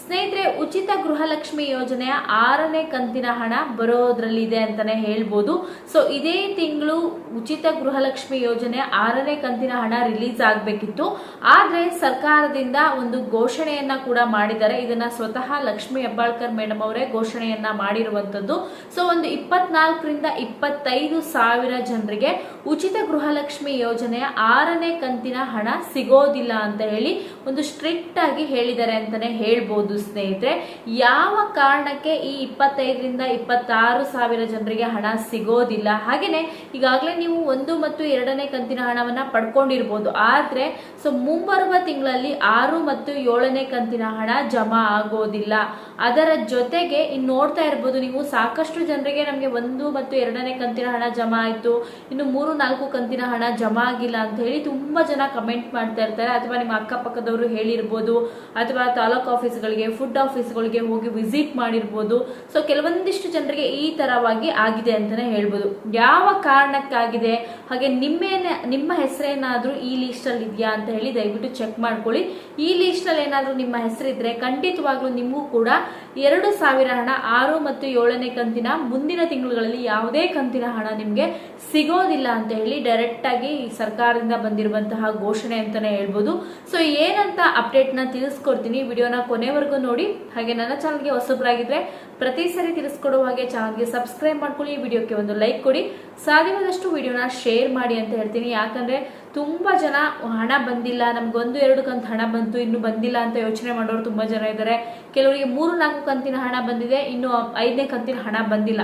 ಸ್ನೇಹಿತರೆ, ಉಚಿತ ಗೃಹಲಕ್ಷ್ಮಿ ಯೋಜನೆಯ ಆರನೇ ಕಂತಿನ ಹಣ ಬರೋದ್ರಲ್ಲಿದೆ ಅಂತಾನೆ ಹೇಳ್ಬೋದು. ಸೊ ಇದೇ ತಿಂಗಳು ಉಚಿತ ಗೃಹಲಕ್ಷ್ಮಿ ಯೋಜನೆ ಆರನೇ ಕಂತಿನ ಹಣ ರಿಲೀಸ್ ಆಗಬೇಕಿತ್ತು. ಆದ್ರೆ, ಸರ್ಕಾರದಿಂದ ಒಂದು ಘೋಷಣೆಯನ್ನ ಕೂಡ ಮಾಡಿದ್ದಾರೆ. ಇದನ್ನ ಸ್ವತಃ ಲಕ್ಷ್ಮಿ ಹೆಬ್ಬಾಳ್ಕರ್ ಮೇಡಮ್ ಅವರೇ ಘೋಷಣೆಯನ್ನ ಮಾಡಿರುವಂತದ್ದು ಸೊ ಒಂದು ಇಪ್ಪತ್ನಾಲ್ಕರಿಂದ ಇಪ್ಪತ್ತೈದು ಸಾವಿರ ಜನರಿಗೆ ಉಚಿತ ಗೃಹಲಕ್ಷ್ಮಿ ಯೋಜನೆಯ ಆರನೇ ಕಂತಿನ ಹಣ ಸಿಗೋದಿಲ್ಲ ಅಂತ ಹೇಳಿ ಒಂದು ಸ್ಟ್ರಿಕ್ಟ್ ಆಗಿ ಹೇಳಿದ್ದಾರೆ ಅಂತಾನೆ ಹೇಳ್ಬೋದು. ಸ್ನೇಹಿತರೆ, ಯಾವ ಕಾರಣಕ್ಕೆ ಈ ಇಪ್ಪತ್ತೈದರಿಂದ ಇಪ್ಪತ್ತಾರು ಸಾವಿರ ಜನರಿಗೆ ಹಣ ಸಿಗೋದಿಲ್ಲ? ಹಾಗೇನೆ, ಈಗಾಗಲೇ ನೀವು ಒಂದು ಮತ್ತು ಎರಡನೇ ಕಂತಿನ ಹಣವನ್ನ ಪಡ್ಕೊಂಡಿರ್ಬೋದು. ಆದ್ರೆ, ಸೊ ಮುಂಬರುವ ತಿಂಗಳಲ್ಲಿ ಆರು ಮತ್ತು ಏಳನೇ ಕಂತಿನ ಹಣ ಜಮಾ ಆಗೋದಿಲ್ಲ. ಅದರ ಜೊತೆಗೆ ಇನ್ನು ನೋಡ್ತಾ ಇರ್ಬೋದು, ನೀವು ಸಾಕಷ್ಟು ಜನರಿಗೆ ನಮಗೆ ಒಂದು ಮತ್ತು ಎರಡನೇ ಕಂತಿನ ಹಣ ಜಮಾ ಆಯ್ತು. ಇನ್ನು ಮೂರು, ನಾಲ್ಕು ಕಂತಿನ ಹಣ ಜಮಾ ಆಗಿಲ್ಲ ಅಂತ ಹೇಳಿ ತುಂಬಾ ಜನ ಕಮೆಂಟ್ ಮಾಡ್ತಾ ಇರ್ತಾರೆ. ಅಥವಾ ನಿಮ್ಮ ಅಕ್ಕಪಕ್ಕದವರು ಹೇಳಿರ್ಬೋದು, ಅಥವಾ ತಾಲೂಕು ಆಫೀಸ್ಗಳಿಗೆ ಫುಡ್ ಆಫೀಸ್ಗಳಿಗೆ ಹೋಗಿ ವಿಸಿಟ್ ಮಾಡಿರ್ಬೋದು. ಸೊ ಕೆಲವೊಂದಿಷ್ಟು ಜನರಿಗೆ ಈ ತರವಾಗಿ ಆಗಿದೆ ಅಂತಾನೆ ಹೇಳ್ಬೋದು. ಯಾವ ಕಾರಣಕ್ಕಾಗಿದೆ? ಹಾಗೆ ನಿಮ್ಮೇನ, ನಿಮ್ಮ ಹೆಸರೇನಾದ್ರೂ ಈ ಲಿಸ್ಟ್ ಅಲ್ಲಿ ಇದೆಯಾ ಅಂತ ಹೇಳಿ ದಯವಿಟ್ಟು ಚೆಕ್ ಮಾಡ್ಕೊಳ್ಳಿ. ಈ ಲಿಸ್ಟ್ ಅಲ್ಲಿ ಏನಾದ್ರೂ ನಿಮ್ಮ ಹೆಸರಿದ್ರೆ ಖಂಡಿತವಾಗ್ಲೂ ನಿಮಗೂ ಕೂಡ ಎರಡು ಸಾವಿರ ಹಣ, ಆರು ಮತ್ತು ಏಳನೇ ಕಂತಿನ ಮುಂದಿನ ತಿಂಗಳುಗಳಲ್ಲಿ ಯಾವುದೇ ಕಂತಿನ ಹಣ ನಿಮಗೆ ಸಿಗೋದಿಲ್ಲ ಅಂತ ಹೇಳಿ ಡೈರೆಕ್ಟ್ ಆಗಿ ಸರ್ಕಾರದಿಂದ ಬಂದಿರುವಂತಹ ಘೋಷಣೆ ಅಂತಾನೆ ಹೇಳ್ಬೋದು. ಸೊ ಏನಂತ ಅಪ್ಡೇಟ್ನ ತಿಳಿಸ್ಕೊಡ್ತೀನಿ. ವಿಡಿಯೋನ ಕೊನೆವರೆಗೂ ನೋಡಿ. ಹಾಗೆ ನನ್ನ ಚಾನಲ್ಗೆ ಹೊಸಬ್ರಾಗಿದ್ರೆ ಪ್ರತಿ ಸರಿ ತಿಳಿಸ್ಕೊಡುವ ಹಾಗೆ ಚಾನಲ್ಗೆ ಸಬ್ಸ್ಕ್ರೈಬ್ ಮಾಡ್ಕೊಳ್ಳಿ, ವಿಡಿಯೋಕ್ಕೆ ಒಂದು ಲೈಕ್ ಕೊಡಿ. ಸಾಧ್ಯವಾದಷ್ಟು ವಿಡಿಯೋನ ಶೇರ್ ಮಾಡಿ ಅಂತ ಹೇಳ್ತೀನಿ. ಯಾಕಂದ್ರೆ ತುಂಬಾ ಜನ ಹಣ ಬಂದಿಲ್ಲ, ನಮ್ಗೊಂದು ಎರಡು ಕಂತು ಹಣ ಬಂತು, ಇನ್ನು ಬಂದಿಲ್ಲ ಅಂತ ಯೋಚನೆ ಮಾಡೋರು ತುಂಬಾ ಜನ ಇದ್ದಾರೆ. ಕೆಲವರಿಗೆ ಮೂರು, ನಾಲ್ಕು ಕಂತಿನ ಹಣ ಬಂದಿದೆ, ಇನ್ನು ಐದನೇ ಕಂತಿನ ಹಣ ಬಂದಿಲ್ಲ.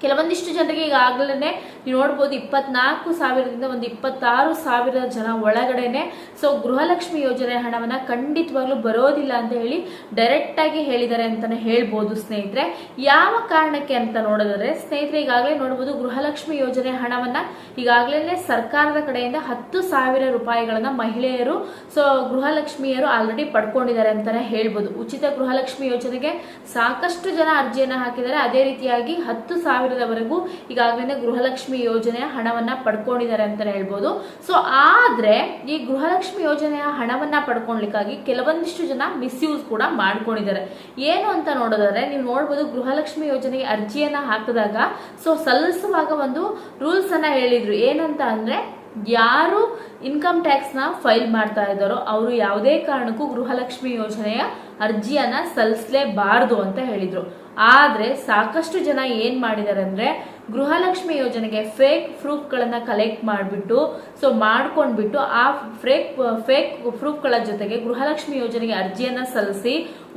ಕೆಲವೊಂದಿಷ್ಟು ಜನರಿಗೆ ಈಗಾಗಲೇ ನೀವು ನೋಡ್ಬೋದು ಇಪ್ಪತ್ನಾಲ್ಕು ಸಾವಿರದಿಂದ ಒಂದು ಇಪ್ಪತ್ತಾರು ಸಾವಿರ ಜನ ಒಳಗಡೆನೆ. ಸೊ ಗೃಹಲಕ್ಷ್ಮಿ ಯೋಜನೆ ಹಣವನ್ನ ಖಂಡಿತವಾಗ್ಲೂ ಬರೋದಿಲ್ಲ ಅಂತ ಹೇಳಿ ಡೈರೆಕ್ಟ್ ಆಗಿ ಹೇಳಿದ್ದಾರೆ ಅಂತಾನೆ ಹೇಳ್ಬೋದು ಸ್ನೇಹಿತರೆ. ಯಾವ ಕಾರಣಕ್ಕೆ ಅಂತ ನೋಡಿದ್ರೆ ಸ್ನೇಹಿತರೆ, ಈಗಾಗಲೇ ನೋಡ್ಬೋದು ಗೃಹಲಕ್ಷ್ಮಿ ಯೋಜನೆ ಹಣವನ್ನ ಈಗಾಗಲೇ ಸರ್ಕಾರದ ಕಡೆಯಿಂದ ಹತ್ತು ಸಾವಿರ ರೂಪಾಯಿಗಳನ್ನ ಮಹಿಳೆಯರು ಸೊ ಗೃಹಲಕ್ಷ್ಮಿಯರು ಆಲ್ರೆಡಿ ಪಡ್ಕೊಂಡಿದ್ದಾರೆ ಅಂತಾನೆ ಹೇಳ್ಬೋದು. ಉಚಿತ ಗೃಹಲಕ್ಷ್ಮಿ ಯೋಜನೆಗೆ ಸಾಕಷ್ಟು ಜನ ಅರ್ಜಿಯನ್ನ ಹಾಕಿದ್ದಾರೆ. ಅದೇ ರೀತಿಯಾಗಿ ಹತ್ತು ಸಾವಿರದವರೆಗೂ ಈಗಾಗಲೇ ಗೃಹಲಕ್ಷ್ಮಿ ಯೋಜನೆಯ ಹಣವನ್ನ ಪಡ್ಕೊಂಡಿದ್ದಾರೆ ಅಂತ ಹೇಳ್ಬೋದು. ಸೊ ಆದ್ರೆ ಈ ಗೃಹಲಕ್ಷ್ಮಿ ಯೋಜನೆಯ ಹಣವನ್ನ ಪಡ್ಕೊಳ್ಲಿಕ್ಕಾಗಿ ಕೆಲವೊಂದಿಷ್ಟು ಜನ ಮಿಸ್ಯೂಸ್ ಕೂಡ ಮಾಡ್ಕೊಂಡಿದ್ದಾರೆ. ಏನು ಅಂತ ನೋಡೋದಾದ್ರೆ, ನೀವು ನೋಡ್ಬೋದು ಗೃಹಲಕ್ಷ್ಮಿ ಯೋಜನೆಗೆ ಅರ್ಜಿಯನ್ನ ಹಾಕಿದಾಗ ಸೊ ಸಲ್ಲಿಸುವಾಗ ಒಂದು ರೂಲ್ಸ್ ಅನ್ನ ಹೇಳಿದ್ರು. ಏನಂತ ಅಂದ್ರೆ, ಯಾರು ಇನ್ಕಮ್ ಟ್ಯಾಕ್ಸ್ನ ಫೈಲ್ ಮಾಡ್ತಾ ಇದ್ದಾರೋ ಅವರು ಯಾವುದೇ ಕಾರಣಕ್ಕೂ ಗೃಹಲಕ್ಷ್ಮಿ ಯೋಜನೆಯ ಅರ್ಜಿಯನ್ನ ಸಲ್ಲಿಸಲೇಬಾರದು ಅಂತ ಹೇಳಿದ್ರು. ಆದ್ರೆ ಸಾಕಷ್ಟು ಜನ ಏನು ಮಾಡಿದ್ದಾರೆ ಅಂದ್ರೆ ಗೃಹಲಕ್ಷ್ಮಿ ಯೋಜನೆಗೆ ಫೇಕ್ ಪ್ರೂಫ್ ಗಳನ್ನ ಕಲೆಕ್ಟ್ ಮಾಡಿಬಿಟ್ಟು ಸೊ ಮಾಡ್ಕೊಂಡ್ಬಿಟ್ಟು ಆ ಫೇಕ್ ಫೇಕ್ ಪ್ರೂಫ್ಗಳ ಜೊತೆಗೆ ಗೃಹಲಕ್ಷ್ಮಿ ಯೋಜನೆಗೆ ಅರ್ಜಿಯನ್ನು ಸಲ್ಲಿಸಿ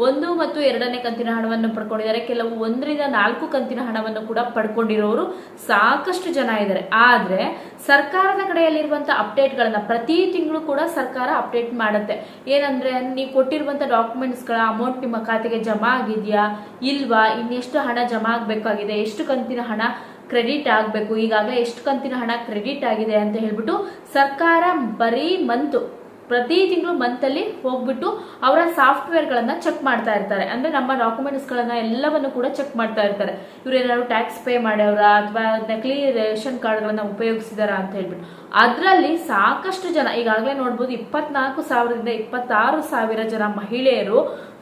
ಒಂದು ಮತ್ತು ಎರಡನೇ ಕಂತಿನ ಹಣವನ್ನು ಪಡ್ಕೊಂಡಿದ್ದಾರೆ. ಕೆಲವು ಒಂದರಿಂದ ನಾಲ್ಕು ಕಂತಿನ ಹಣವನ್ನು ಕೂಡ ಪಡ್ಕೊಂಡಿರೋರು ಸಾಕಷ್ಟು ಜನ ಇದ್ದಾರೆ. ಆದರೆ ಸರ್ಕಾರದ ಕಡೆಯಲ್ಲಿರುವಂಥ ಅಪ್ಡೇಟ್ಗಳನ್ನು ಪ್ರತಿ ತಿಂಗಳು ಕೂಡ ಸರ್ಕಾರ ಅಪ್ಡೇಟ್ ಮಾಡುತ್ತೆ. ಏನಂದ್ರೆ ನೀವು ಕೊಟ್ಟಿರುವಂಥ ಡಾಕ್ಯುಮೆಂಟ್ಸ್ಗಳ ಅಮೌಂಟ್ ನಿಮ್ಮ ಖಾತೆಗೆ ಜಮಾ ಆಗಿದೆಯಾ? ಇಲ್ವಾ? ಇನ್ನೆಷ್ಟು ಹಣ ಜಮಾ ಆಗಬೇಕಾಗಿದೆ, ಎಷ್ಟು ಕಂತಿನ ಹಣ ಕ್ರೆಡಿಟ್ ಆಗಬೇಕು, ಈಗಾಗಲೇ ಎಷ್ಟು ಕಂತಿನ ಹಣ ಕ್ರೆಡಿಟ್ ಆಗಿದೆ ಅಂತ ಹೇಳ್ಬಿಟ್ಟು ಸರ್ಕಾರ ಬರೀ ಮಂತ್ ಪ್ರತಿ ತಿಂಗಳು ಮಂತಲ್ಲಿ ಹೋಗ್ಬಿಟ್ಟು ಅವರ ಸಾಫ್ಟ್ವೇರ್ಗಳನ್ನ ಚೆಕ್ ಮಾಡ್ತಾ ಇರ್ತಾರೆ. ಅಂದ್ರೆ ನಮ್ಮ ಡಾಕ್ಯುಮೆಂಟ್ಸ್ಗಳನ್ನ ಎಲ್ಲವನ್ನು ಕೂಡ ಚೆಕ್ ಮಾಡ್ತಾ ಇರ್ತಾರೆ. ಇವ್ರು ಟ್ಯಾಕ್ಸ್ ಪೇ ಮಾಡ್ಯವ್ರ ಅಥವಾ ನಕಲಿ ರೇಷನ್ ಕಾರ್ಡ್ಗಳನ್ನ ಉಪಯೋಗಿಸಿದಾರ ಅಂತ ಹೇಳ್ಬಿಟ್ಟು. ಅದರಲ್ಲಿ ಸಾಕಷ್ಟು ಜನ, ಈಗಾಗಲೇ ನೋಡ್ಬೋದು ಇಪ್ಪತ್ನಾಲ್ಕು ಸಾವಿರದಿಂದ ಇಪ್ಪತ್ತಾರು ಸಾವಿರ ಜನ ಮಹಿಳೆಯರು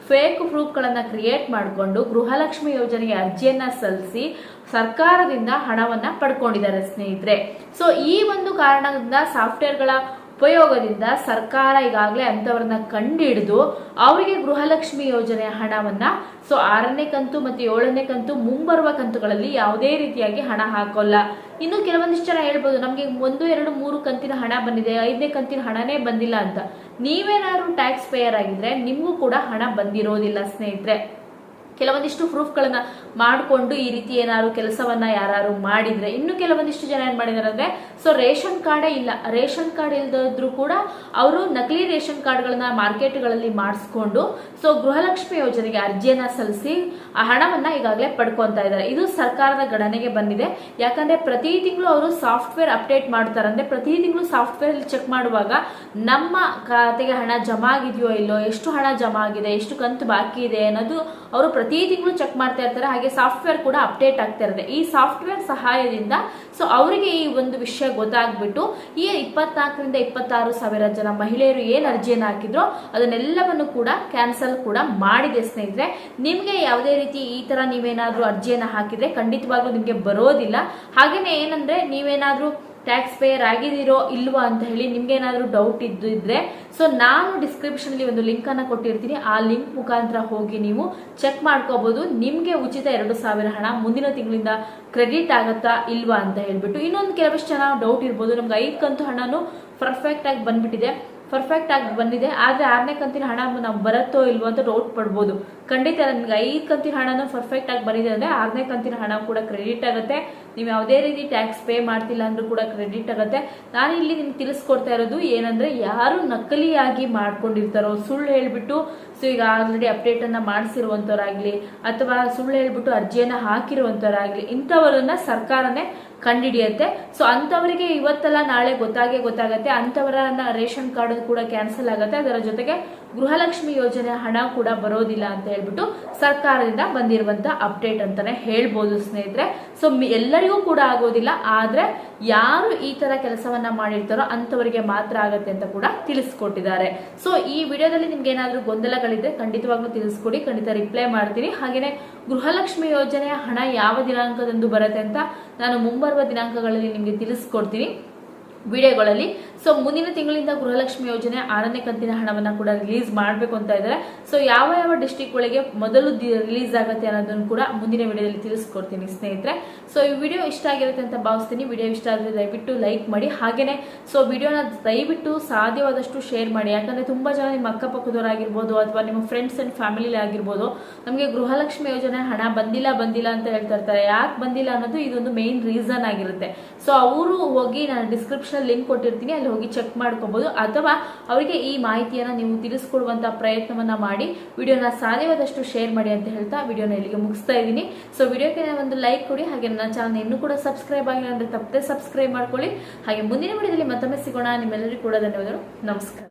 ಫೇಕ್ ಪ್ರೂಫ್ಗಳನ್ನು ಕ್ರಿಯೇಟ್ ಮಾಡಿಕೊಂಡು ಗೃಹಲಕ್ಷ್ಮಿ ಯೋಜನೆಗೆ ಅರ್ಜಿಯನ್ನ ಸಲ್ಲಿಸಿ ಸರ್ಕಾರದಿಂದ ಹಣವನ್ನ ಪಡ್ಕೊಂಡಿದ್ದಾರೆ ಸ್ನೇಹಿತರೆ. ಸೊ ಈ ಒಂದು ಕಾರಣದಿಂದ ಸಾಫ್ಟ್ವೇರ್ಗಳ ಉಪಯೋಗದಿಂದ ಸರ್ಕಾರ ಈಗಾಗಲೇ ಅಂಥವ್ರನ್ನ ಕಂಡಿಡಿದು ಅವರಿಗೆ ಗೃಹಲಕ್ಷ್ಮಿ ಯೋಜನೆಯ ಹಣವನ್ನ ಸೊ ಆರನೇ ಕಂತು ಮತ್ತು ಏಳನೇ ಕಂತು ಮುಂಬರುವ ಕಂತುಗಳಲ್ಲಿ ಯಾವುದೇ ರೀತಿಯಾಗಿ ಹಣ ಹಾಕೋಲ್ಲ. ಇನ್ನು ಕೆಲವೊಂದಿಷ್ಟು ಜನ ಹೇಳ್ಬೋದು, ನಮಗೆ ಒಂದು, ಎರಡು, ಮೂರು ಕಂತಿನ ಹಣ ಬಂದಿದೆ, ಐದನೇ ಕಂತಿನ ಹಣನೇ ಬಂದಿಲ್ಲ ಅಂತ. ನೀವೇನಾದ್ರು ಟ್ಯಾಕ್ಸ್ ಪೇಯರ್ ಆಗಿದ್ರೆ ನಿಮಗೂ ಕೂಡ ಹಣ ಬಂದಿರೋದಿಲ್ಲ ಸ್ನೇಹಿತರೆ. ಕೆಲವೊಂದಿಷ್ಟು ಪ್ರೂಫ್ಗಳನ್ನ ಮಾಡಿಕೊಂಡು ಈ ರೀತಿ ಏನಾದ್ರು ಕೆಲಸವನ್ನ ಯಾರು ಮಾಡಿದ್ರೆ, ಇನ್ನು ಕೆಲವೊಂದಿಷ್ಟು ಜನ ಏನ್ ಮಾಡಿದಾರೆ ಅಂದ್ರೆ ಸೊ ರೇಷನ್ ಕಾರ್ಡೇ ಇಲ್ಲ. ರೇಷನ್ ಕಾರ್ಡ್ ಇಲ್ದಿದ್ರು ಕೂಡ ಅವರು ನಕಲಿ ರೇಷನ್ ಕಾರ್ಡ್ಗಳನ್ನ ಮಾರ್ಕೆಟ್ಗಳಲ್ಲಿ ಮಾಡಿಸ್ಕೊಂಡು, ಸೊ ಗೃಹಲಕ್ಷ್ಮಿ ಯೋಜನೆಗೆ ಅರ್ಜಿಯನ್ನ ಸಲ್ಲಿಸಿ ಆ ಹಣವನ್ನ ಈಗಾಗಲೇ ಪಡ್ಕೊತಾ ಇದ್ದಾರೆ. ಇದು ಸರ್ಕಾರದ ಗಣನೆಗೆ ಬಂದಿದೆ. ಯಾಕಂದ್ರೆ ಪ್ರತಿ ತಿಂಗಳು ಅವರು ಸಾಫ್ಟ್ವೇರ್ ಅಪ್ಡೇಟ್ ಮಾಡ್ತಾರೆ. ಅಂದ್ರೆ ಪ್ರತಿ ತಿಂಗಳು ಸಾಫ್ಟ್ವೇರ್ ಚೆಕ್ ಮಾಡುವಾಗ ನಮ್ಮ ಖಾತೆಗೆ ಹಣ ಜಮಾ ಆಗಿದೆಯೋ ಇಲ್ಲೋ, ಎಷ್ಟು ಹಣ ಜಮಾ ಆಗಿದೆ ಎಷ್ಟು ಕಂತು ಬಾಕಿ ಇದೆ ಅನ್ನೋದು ಅವರು ಪ್ರತಿ ತಿಂಗಳು ಚೆಕ್ ಮಾಡ್ತಾ ಇರ್ತಾರೆ. ಹಾಗೆ ಸಾಫ್ಟ್ವೇರ್ ಕೂಡ ಅಪ್ಡೇಟ್ ಆಗ್ತಾ ಇರುತ್ತೆ. ಈ ಸಾಫ್ಟ್ವೇರ್ ಸಹಾಯದಿಂದ ಸೊ ಅವರಿಗೆ ಈ ಒಂದು ವಿಷಯ ಗೊತ್ತಾಗ್ಬಿಟ್ಟು ಈ ಇಪ್ಪತ್ನಾಲ್ಕರಿಂದ ಇಪ್ಪತ್ತಾರು ಸಾವಿರ ಜನ ಮಹಿಳೆಯರು ಏನು ಅರ್ಜಿಯನ್ನು ಹಾಕಿದ್ರು ಅದನ್ನೆಲ್ಲವನ್ನು ಕೂಡ ಕ್ಯಾನ್ಸಲ್ ಕೂಡ ಮಾಡಿದೆ ಸ್ನೇಹಿತರೆ. ನಿಮಗೆ ಯಾವುದೇ ರೀತಿ ಈ ತರ ನೀವೇನಾದರೂ ಅರ್ಜಿಯನ್ನು ಹಾಕಿದ್ರೆ ಖಂಡಿತವಾಗ್ಲೂ ನಿಮಗೆ ಬರೋದಿಲ್ಲ. ಹಾಗೆಯೇ ಏನಂದ್ರೆ ನೀವೇನಾದ್ರೂ ಟ್ಯಾಕ್ಸ್ ಪೇಯರ್ ಆಗಿದ್ದೀರೋ ಇಲ್ವಾ ಅಂತ ಹೇಳಿ ನಿಮ್ಗೆ ಏನಾದರೂ ಡೌಟ್ ಇದ್ದಿದ್ರೆ ಸೊ ನಾನು ಡಿಸ್ಕ್ರಿಪ್ಷನ್ ಅಲ್ಲಿ ಒಂದು ಲಿಂಕ್ ಅನ್ನ ಕೊಟ್ಟಿರ್ತೀನಿ. ಆ ಲಿಂಕ್ ಮುಖಾಂತರ ಹೋಗಿ ನೀವು ಚೆಕ್ ಮಾಡ್ಕೋಬಹುದು ನಿಮ್ಗೆ ಉಚಿತ ಎರಡು ಸಾವಿರ ಹಣ ಮುಂದಿನ ತಿಂಗಳಿಂದ ಕ್ರೆಡಿಟ್ ಆಗತ್ತಾ ಇಲ್ವಾ ಅಂತ ಹೇಳ್ಬಿಟ್ಟು, ಇನ್ನೊಂದು ಕೆಲವಷ್ಟು ಜನ ಡೌಟ್ ಇರ್ಬೋದು. ನಮ್ಗೆ ಐದು ಕಂತು ಹಣನು ಪರ್ಫೆಕ್ಟ್ ಆಗಿ ಬಂದ್ಬಿಟ್ಟಿದೆ. ಪರ್ಫೆಕ್ಟ್ ಆಗಿ ಬಂದಿದೆ. ಆದ್ರೆ ಆರನೇ ಕಂತಿನ ಹಣ ನಾವು ಬರುತ್ತೋ ಇಲ್ವೋ ಅಂತ ಡೌಟ್ ಪಡ್ಬೋದು. ಖಂಡಿತ ನಮ್ಗೆ ಐದು ಕಂತಿನ ಹಣನೂ ಪರ್ಫೆಕ್ಟ್ ಆಗಿ ಬಂದಿದೆ ಅಂದ್ರೆ ಆರನೇ ಕಂತಿನ ಹಣ ಕೂಡ ಕ್ರೆಡಿಟ್ ಆಗುತ್ತೆ. ನೀವು ಯಾವುದೇ ರೀತಿ ಟ್ಯಾಕ್ಸ್ ಪೇ ಮಾಡ್ತಿಲ್ಲ ಅಂದ್ರೂ ಕೂಡ ಕ್ರೆಡಿಟ್ ಆಗುತ್ತೆ. ನಾನು ಇಲ್ಲಿ ನಿಮ್ಗೆ ತಿಳಿಸ್ಕೊಡ್ತಾ ಇರೋದು ಏನಂದ್ರೆ ಯಾರು ನಕಲಿಯಾಗಿ ಮಾಡ್ಕೊಂಡಿರ್ತಾರೋ ಸುಳ್ಳು ಹೇಳ್ಬಿಟ್ಟು ಸೊ ಈಗ ಆಲ್ರೆಡಿ ಅಪ್ಡೇಟ್ ಅನ್ನ ಮಾಡಿಸಿರುವಂತವ್ರಾಗ್ಲಿ, ಅಥವಾ ಸುಳ್ಳು ಹೇಳ್ಬಿಟ್ಟು ಅರ್ಜಿಯನ್ನ ಹಾಕಿರುವಂತವ್ರಾಗ್ಲಿ, ಇಂಥವರನ್ನ ಸರ್ಕಾರನೇ ಕಂಡಿಡಿಯತ್ತೆ. ಸೊ ಅಂಥವರಿಗೆ ಇವತ್ತಲ್ಲ ನಾಳೆ ಗೊತ್ತಾಗೇ ಗೊತ್ತಾಗತ್ತೆ. ಅಂಥವರನ್ನ ರೇಷನ್ ಕಾರ್ಡ್ ಕೂಡ ಕ್ಯಾನ್ಸಲ್ ಆಗುತ್ತೆ. ಅದರ ಜೊತೆಗೆ ಗೃಹಲಕ್ಷ್ಮಿ ಯೋಜನೆ ಹಣ ಕೂಡ ಬರೋದಿಲ್ಲ ಅಂತ ಹೇಳ್ಬಿಟ್ಟು ಸರ್ಕಾರದಿಂದ ಬಂದಿರುವಂತ ಅಪ್ಡೇಟ್ ಅಂತಾನೆ ಹೇಳ್ಬೋದು ಸ್ನೇಹಿತರೆ. ಸೊ ಎಲ್ಲರಿಗೂ ಕೂಡ ಆಗೋದಿಲ್ಲ, ಆದ್ರೆ ಯಾರು ಈ ತರ ಕೆಲಸವನ್ನ ಮಾಡಿರ್ತಾರೋ ಅಂತವರಿಗೆ ಮಾತ್ರ ಆಗತ್ತೆ ಅಂತ ಕೂಡ ತಿಳಿಸ್ಕೊಟ್ಟಿದ್ದಾರೆ. ಸೊ ಈ ವಿಡಿಯೋದಲ್ಲಿ ನಿಮ್ಗೆ ಏನಾದ್ರೂ ಗೊಂದಲಗಳಿದ್ರೆ ಖಂಡಿತವಾಗ್ಲೂ ತಿಳಿಸ್ಕೊಡಿ, ಖಂಡಿತ ರಿಪ್ಲೈ ಮಾಡ್ತೀನಿ. ಹಾಗೇನೆ ಗೃಹಲಕ್ಷ್ಮಿ ಯೋಜನೆಯ ಹಣ ಯಾವ ದಿನಾಂಕದಂದು ಬರುತ್ತೆ ಅಂತ ನಾನು ಮುಂಬರುವ ದಿನಾಂಕಗಳಲ್ಲಿ ನಿಮಗೆ ತಿಳಿಸ್ಕೊಡ್ತೀನಿ. ವಿಡಿಯೋಗಳಲ್ಲಿ. ಸೊ ಮುಂದಿನ ತಿಂಗಳಿಂದ ಗೃಹಲಕ್ಷ್ಮಿ ಯೋಜನೆ ಆರನೇ ಕಂತಿನ ಹಣವನ್ನ ಕೂಡ ರಿಲೀಸ್ ಮಾಡಬೇಕು ಅಂತ ಇದ್ದಾರೆ ಸೊ ಯಾವ ಯಾವ ಡಿಸ್ಟಿಕ್ ಒಳಗೆ ಮೊದಲು ರಿಲೀಸ್ ಆಗುತ್ತೆ ಅನ್ನೋದನ್ನು ಕೂಡ ಮುಂದಿನ ವಿಡಿಯೋದಲ್ಲಿ ತಿಳಿಸ್ಕೊಡ್ತೀನಿ ಸ್ನೇಹಿತರೆ. ಸೊ ಈ ವಿಡಿಯೋ ಇಷ್ಟ ಆಗಿರುತ್ತೆ ಅಂತ ಭಾವಿಸ್ತೀನಿ. ವಿಡಿಯೋ ಇಷ್ಟ ಆದರೆ ದಯವಿಟ್ಟು ಲೈಕ್ ಮಾಡಿ. ಹಾಗೇನೆ ಸೊ ವಿಡಿಯೋನ ದಯವಿಟ್ಟು ಸಾಧ್ಯವಾದಷ್ಟು ಶೇರ್ ಮಾಡಿ. ಯಾಕಂದ್ರೆ ತುಂಬಾ ಜನ ನಿಮ್ಮ ಅಕ್ಕಪಕ್ಕದವರಾಗಿರ್ಬೋದು ಅಥವಾ ನಿಮ್ಮ ಫ್ರೆಂಡ್ಸ್ ಅಂಡ್ ಫ್ಯಾಮಿಲಿ ಆಗಿರ್ಬೋದು, ನಮಗೆ ಗೃಹಲಕ್ಷ್ಮಿ ಯೋಜನೆ ಹಣ ಬಂದಿಲ್ಲ ಬಂದಿಲ್ಲ ಅಂತ ಹೇಳ್ತಾ ಇರ್ತಾರೆ. ಯಾಕೆ ಬಂದಿಲ್ಲ ಅನ್ನೋದು ಇದೊಂದು ಮೇನ್ ರೀಸನ್ ಆಗಿರುತ್ತೆ. ಸೊ ಅವರು ಹೋಗಿ ನಾನು ಡಿಸ್ಕ್ರಿಪ್ಷನ್ ಲಿಂಕ್ ಕೊಟ್ಟಿರ್ತೀನಿ, ಅಲ್ಲಿ ಹೋಗಿ ಚೆಕ್ ಮಾಡ್ಕೋಬಹುದು ಅಥವಾ ಅವರಿಗೆ ಈ ಮಾಹಿತಿಯನ್ನು ನೀವು ತಿಳಿಸ್ಕೊಡುವಂಥ ಪ್ರಯತ್ನವನ್ನ ಮಾಡಿ, ವಿಡಿಯೋನ ಸಾಧ್ಯವಾದಷ್ಟು ಶೇರ್ ಮಾಡಿ ಅಂತ ಹೇಳ್ತಾ ವಿಡಿಯೋನ ಇಲ್ಲಿಗೆ ಮುಗಿಸ್ತಾ ಇದ್ದೀನಿ. ಸೊ ವಿಡಿಯೋಕ್ಕೆ ಒಂದು ಲೈಕ್ ಕೊಡಿ, ಹಾಗೆ ನನ್ನ ಚಾನಲ್ ಇನ್ನೂ ಕೂಡ ಸಬ್ಸ್ಕ್ರೈಬ್ ಆಗಿಲ್ಲ ಅಂದ್ರೆ ತಪ್ಪದೆ ಸಬ್ಸ್ಕ್ರೈಬ್ ಮಾಡ್ಕೊಳ್ಳಿ. ಹಾಗೆ ಮುಂದಿನ ವಿಡಿಯೋದಲ್ಲಿ ಮತ್ತೊಮ್ಮೆ ಸಿಗೋಣ. ನಿಮ್ಮೆಲ್ಲರಿಗೂ ಕೂಡ ಧನ್ಯವಾದಗಳು. ನಮಸ್ಕಾರ.